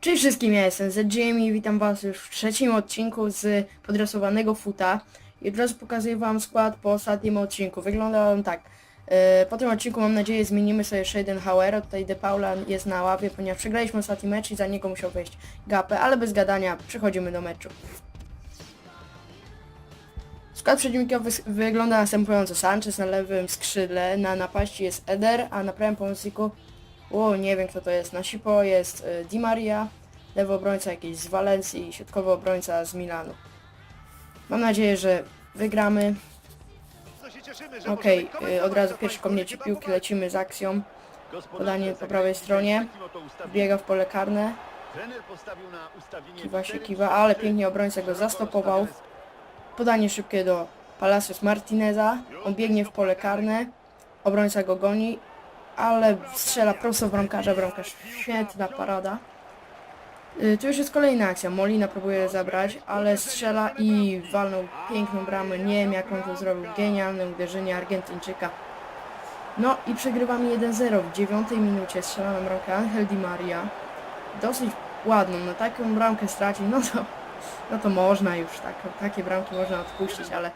Cześć wszystkim, ja jestem ZJM i witam was już w trzecim odcinku z podrysowanego futa. I od razu pokazuję wam skład po ostatnim odcinku. Wygląda on tak. E, Po tym odcinku mam nadzieję zmienimy sobie Scheidenhauera. Tutaj De Paula jest na ławie, ponieważ przegraliśmy ostatni mecz i za niego musiał wejść Gapę, ale bez gadania przechodzimy do meczu. Skład przeciwnika wys- wygląda następująco. Sanchez na lewym skrzydle, na napaści jest Eder, a na prawym pomocniku o, nie wiem kto to jest. Na Sipo jest y, Di Maria, lewy obrońca jakiś z Walencji i środkowy obrońca z Milanu. Mam nadzieję, że wygramy. Okej, y, od razu pierwszy komniecie piłki, lecimy z akcją. Podanie po prawej stronie. Biega w pole karne, kiwa się kiwa, ale pięknie obrońca go zastopował. Podanie szybkie do Palacios Martineza. On biegnie w pole karne. Obrońca go goni, ale strzela prosto w bramkarza. Bramkarz świetna parada. Y, Tu już jest kolejna akcja. Molina próbuje zabrać, ale strzela i walnął piękną bramę. Nie wiem jak on to zrobił. Genialne uderzenie Argentyńczyka. No i przegrywamy 1-0 w dziewiątej minucie. Strzela na bramkę Angel Di Maria. Dosyć ładną. Na taką bramkę stracić, no to, no to można już. Tak, takie bramki można odpuścić, ale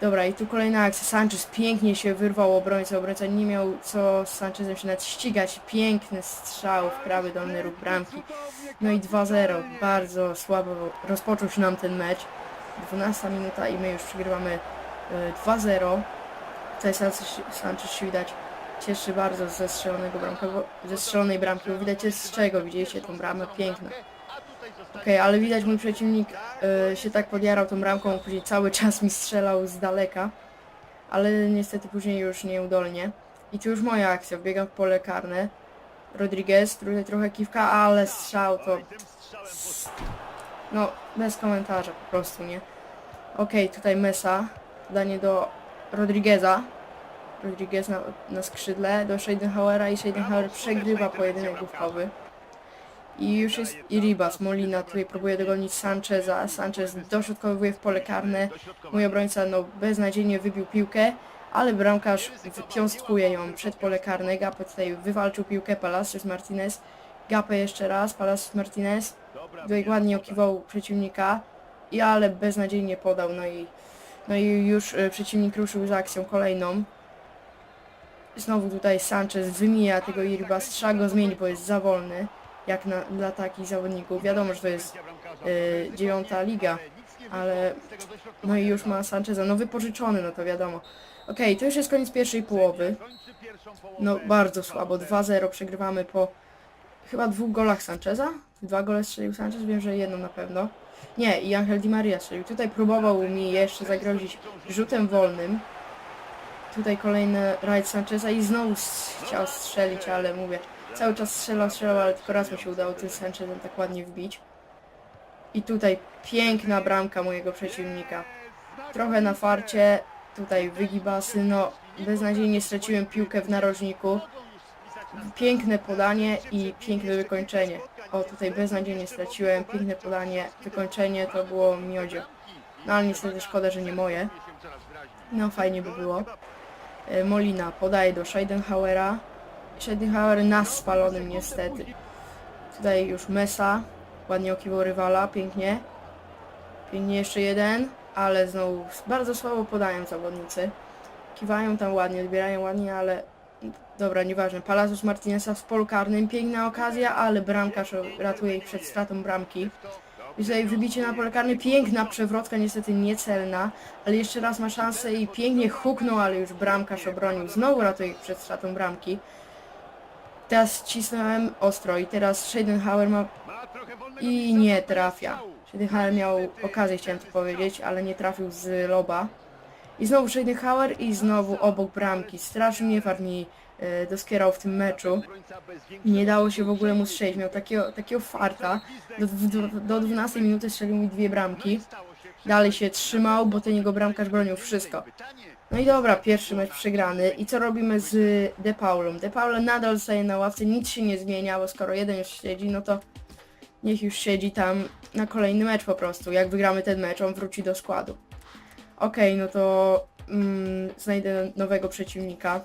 Dobra, i tu kolejna akcja. Sanchez pięknie się wyrwał obrońcę. Obrońca nie miał co z Sanchezem się nawet ścigać. Piękny strzał w prawy dolny róg bramki. No i 2-0. Bardzo słabo rozpoczął się nam ten mecz. 12 minuta i my już przegrywamy e, 2-0. Tutaj Sanchez, się widać cieszy bardzo ze strzelonego bramka, ze strzelonej bramki, bo widać z czego. Widzieliście tą bramę? Piękna. Okej, ale widać mój przeciwnik e, się tak podjarał tą bramką, później cały czas mi strzelał z daleka, ale niestety później już nieudolnie. I tu już moja akcja, wbiegam w pole karne. Rodriguez, tutaj trochę kiwka, ale strzał to... No, bez komentarza po prostu, nie? Okej, tutaj Mesa, podanie do Rodrigueza. Rodriguez na, na skrzydle, do Scheidenhauera i Scheidenhauer przegrywa pojedynek główkowy. I już jest Iribas, Molina. Tutaj próbuje dogonić Sancheza, Sanchez dośrodkowuje w pole karne, mój obrońca no beznadziejnie wybił piłkę, ale bramkarz piąstkuje ją przed pole karne, Gapę tutaj wywalczył piłkę, Palacios Martinez, Gapę jeszcze raz, Palacios Martinez, tutaj ładnie okiwał przeciwnika, i ale beznadziejnie podał, no i, no i już e, przeciwnik ruszył z akcją kolejną. Znowu tutaj Sanchez wymija tego Iribas, trzeba go zmienić, bo jest za wolny jak na, dla takich zawodników. Wiadomo, że to jest y, dziewiąta liga, ale no i już ma Sancheza, no wypożyczony, no to wiadomo. Okej, to już jest koniec pierwszej połowy. No bardzo słabo, 2-0 przegrywamy po chyba dwóch golach Sancheza. Dwa gole strzelił Sanchez, wiem, że jedną na pewno. Nie, i Angel Di Maria strzelił. Tutaj próbował mi jeszcze zagrozić rzutem wolnym. Tutaj kolejny rajd Sancheza i znowu chciał strzelić, ale mówię, Cały czas strzelał, strzelał, ale tylko raz mu się udało tym Sanchezem tak ładnie wbić. I tutaj piękna bramka mojego przeciwnika. Trochę na farcie, tutaj wygibasy, no beznadziejnie straciłem piłkę w narożniku. Piękne podanie i piękne wykończenie. O, tutaj beznadziejnie straciłem, piękne podanie, wykończenie to było miodzio. No ale niestety szkoda, że nie moje. No fajnie by było. E, Molina podaje do Scheidenhauera. Scheidenhauer na spalonym niestety. Tutaj już Mesa. Ładnie okiwał rywala, pięknie. Pięknie jeszcze jeden, ale znowu bardzo słabo podają zawodnicy. Kiwają tam ładnie, odbierają ładnie, ale dobra, nieważne. Palacios Martineza w polu karnym, piękna okazja, ale bramkarz ratuje ich przed stratą bramki. I tutaj wybicie na pole karne, piękna przewrotka, niestety niecelna, ale jeszcze raz ma szansę i pięknie huknął, ale już bramkarz obronił. Znowu ratuje ich przed stratą bramki. Teraz cisnąłem ostro i teraz Scheidenhauer ma i nie trafia. Scheidenhauer miał okazję, chciałem to powiedzieć, ale nie trafił z loba. I znowu Scheidenhauer i znowu obok bramki. Strasznie niefart mi e, doskierał w tym meczu. Nie dało się w ogóle mu strzelić. Miał takiego, takiego farta. Do, do, do 12 minuty strzelił mi dwie bramki. Dalej się trzymał, bo ten jego bramkarz bronił wszystko. No i dobra, pierwszy mecz przegrany. I co robimy z De Paulą? De Paulo nadal zostaje na ławce, nic się nie zmienia, bo skoro jeden już siedzi, no to niech już siedzi tam na kolejny mecz po prostu. Jak wygramy ten mecz, on wróci do składu. Okej, no to mm, znajdę nowego przeciwnika.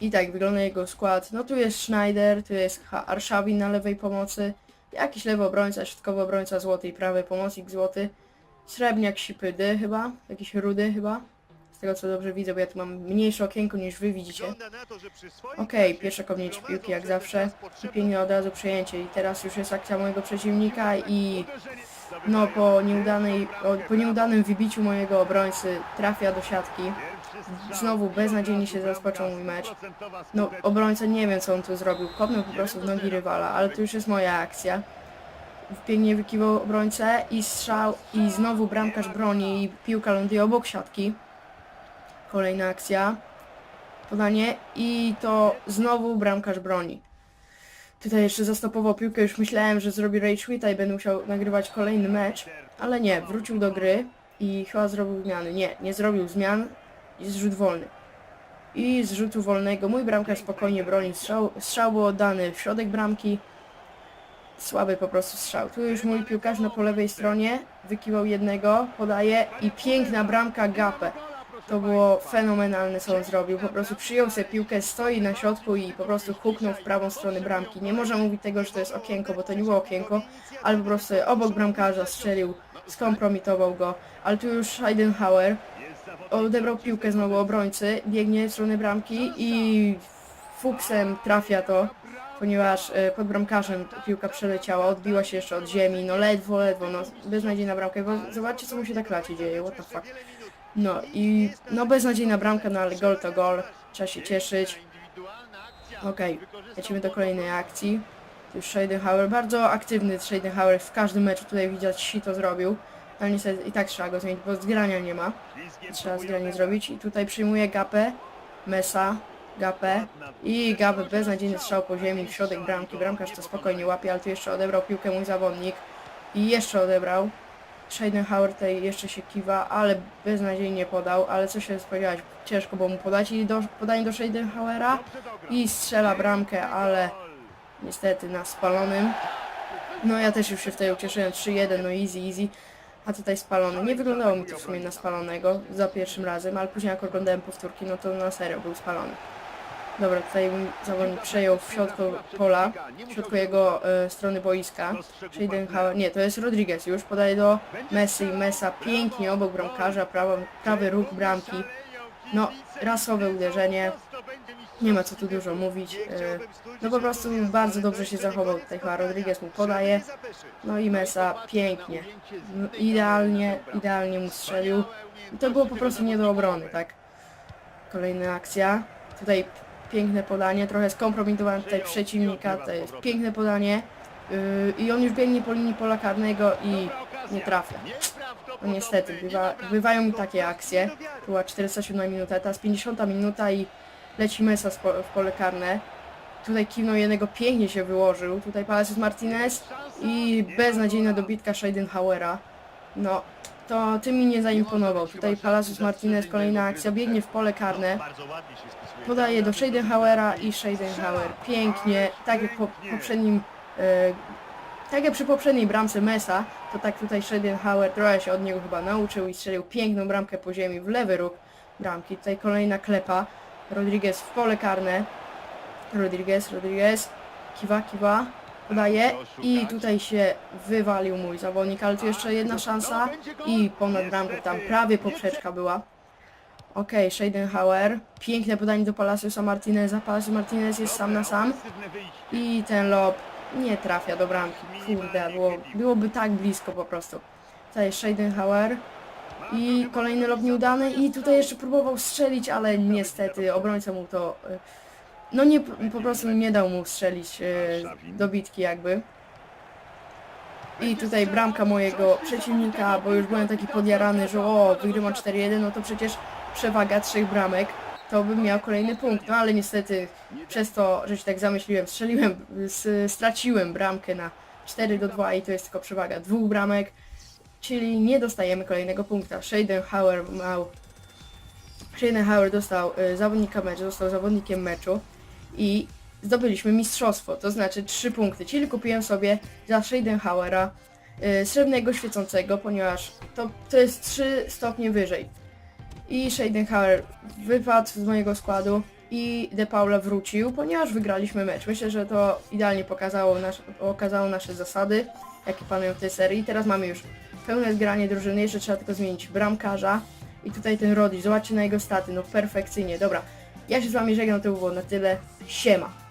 I tak wygląda jego skład. No tu jest Schneider, tu jest Arszawin na lewej pomocy, jakiś lewy obrońca, środkowy obrońca złoty i prawy pomocnik złoty, srebrniak sipy D chyba, jakiś rudy chyba, z tego co dobrze widzę, bo ja tu mam mniejsze okienko niż wy widzicie. Okej, pierwsze kopnięcie piłki jak zawsze i pięknie od razu przejęcie i teraz już jest akcja mojego przeciwnika i no po nieudanej, po nieudanym wybiciu mojego obrońcy trafia do siatki. Znowu beznadziejnie się rozpoczął mój mecz. No obrońca nie wiem co on tu zrobił, kopnął po prostu w nogi rywala, ale to już jest moja akcja. Pięknie wykiwał obrońcę i strzał i znowu bramkarz broni i piłka ląduje obok siatki. Kolejna akcja. Podanie i to znowu bramkarz broni. Tutaj jeszcze zastopował piłkę, już myślałem, że zrobi rage quita i będę musiał nagrywać kolejny mecz, ale nie, wrócił do gry i chyba zrobił zmiany. Nie, nie zrobił zmian, jest rzut wolny. I z rzutu wolnego mój bramkarz spokojnie broni. Strzał, strzał był oddany w środek bramki. Słaby po prostu strzał. Tu już mój piłkarz na po lewej stronie wykiwał jednego, podaje i piękna bramka Gapę. To było fenomenalne co on zrobił. Po prostu przyjął sobie piłkę, stoi na środku i po prostu huknął w prawą stronę bramki. Nie można mówić tego, że to jest okienko, bo to nie było okienko, ale po prostu obok bramkarza strzelił, skompromitował go. Ale tu już Heidenhauer odebrał piłkę znowu obrońcy, biegnie w stronę bramki i fuksem trafia to, ponieważ e, pod bramkarzem piłka przeleciała, odbiła się jeszcze od ziemi, no ledwo, ledwo, no beznadziejna bramka, bo zobaczcie co mu się tak lacie dzieje, what the fuck. No i no beznadziejna bramka, no ale gol to gol, trzeba się cieszyć. Okej, lecimy do kolejnej akcji. Tu już Scheidenhauer, bardzo aktywny Scheidenhauer, w każdym meczu tutaj widać si to zrobił. Ale niestety i tak trzeba go zmienić, bo zgrania nie ma. Trzeba zgranie zrobić i tutaj przyjmuje Gapę, Mesa, Gapę i Gapę beznadziejny strzał po ziemi w środek bramki. Bramkarz to spokojnie łapie, ale tu jeszcze odebrał piłkę mój zawodnik i jeszcze odebrał. Scheidenhauer tutaj jeszcze się kiwa, ale beznadziejnie podał, ale co się spodziewać, ciężko było mu podać i do, podanie do Scheidenhauera i strzela bramkę, ale niestety na spalonym. No ja też już się wtedy ucieszyłem 3-1, no easy, easy. A tutaj spalony. Nie wyglądało mi to w sumie na spalonego za pierwszym razem, ale później jak oglądałem powtórki, no to na serio był spalony. Dobra, tutaj zawodnik przejął w środku pola, w środku jego e, strony boiska. Scheidenhauer, nie, to jest Rodriguez już, podaje do Messi, Mesa pięknie obok bramkarza, prawa, prawy róg bramki. No, rasowe uderzenie, nie ma co tu dużo mówić. e, No po prostu bardzo dobrze się zachował tutaj chyba Rodriguez mu podaje. No i Mesa pięknie. No, Idealnie, idealnie mu strzelił. I to było po prostu nie do obrony, tak? Kolejna akcja. Tutaj piękne podanie, trochę skompromitowałem tutaj przeciwnika, to jest piękne podanie. Yy, I on już biegnie po linii pola karnego i nie trafia. No niestety, bywa, bywają mi takie akcje. Tu była 47 minuta, teraz 50 minuta i leci Mesa po, w pole karne. Tutaj kiwnął jednego, pięknie się wyłożył. Tutaj Palacios Martinez i beznadziejna dobitka Scheidenhauera. No, to tym mi nie zaimponował. Tutaj Palacios Martinez, kolejna akcja, biegnie w pole karne. Podaje do Scheidenhauera i Scheidenhauer pięknie, tak jak po poprzednim, e, tak jak przy poprzedniej bramce Mesa, to tak tutaj Scheidenhauer trochę się od niego chyba nauczył i strzelił piękną bramkę po ziemi w lewy róg bramki. Tutaj kolejna klepa, Rodriguez w pole karne, Rodriguez, Rodriguez, kiwa, kiwa, podaje i tutaj się wywalił mój zawodnik, ale tu jeszcze jedna szansa i ponad bramkę tam prawie poprzeczka była. Okej, Scheidenhauer, piękne podanie do Palaciusa Martineza, Palacios Martinez jest sam na sam i ten lob nie trafia do bramki, kurde, było, byłoby tak blisko po prostu. Tutaj jest Scheidenhauer i kolejny lob nieudany i tutaj jeszcze próbował strzelić, ale niestety obrońca mu to, y, no nie, po prostu nie dał mu strzelić y, do bitki jakby. I tutaj bramka mojego przeciwnika, bo już byłem taki podjarany, że o, wygrywam 4-1, no to przecież przewaga trzech bramek, to bym miał kolejny punkt. No ale niestety przez to, że się tak zamyśliłem, strzeliłem, straciłem bramkę na 4 do 2 i to jest tylko przewaga dwóch bramek, czyli nie dostajemy kolejnego punkta. Scheidenhauer miał Scheidenhauer dostał y, zawodnika meczu, został zawodnikiem meczu i zdobyliśmy mistrzostwo, to znaczy 3 punkty, czyli kupiłem sobie za Scheidenhauera y, srebrnego świecącego, ponieważ to, to jest 3 stopnie wyżej. I Scheidenhauer wypadł z mojego składu, i De Paula wrócił, ponieważ wygraliśmy mecz. Myślę, że to idealnie pokazało, nasz, pokazało nasze zasady, jakie panują w tej serii. Teraz mamy już pełne zgranie drużyny, jeszcze trzeba tylko zmienić bramkarza. I tutaj ten Rodri, zobaczcie na jego staty, no perfekcyjnie. Dobra, ja się z wami żegnam, to było na tyle. Siema.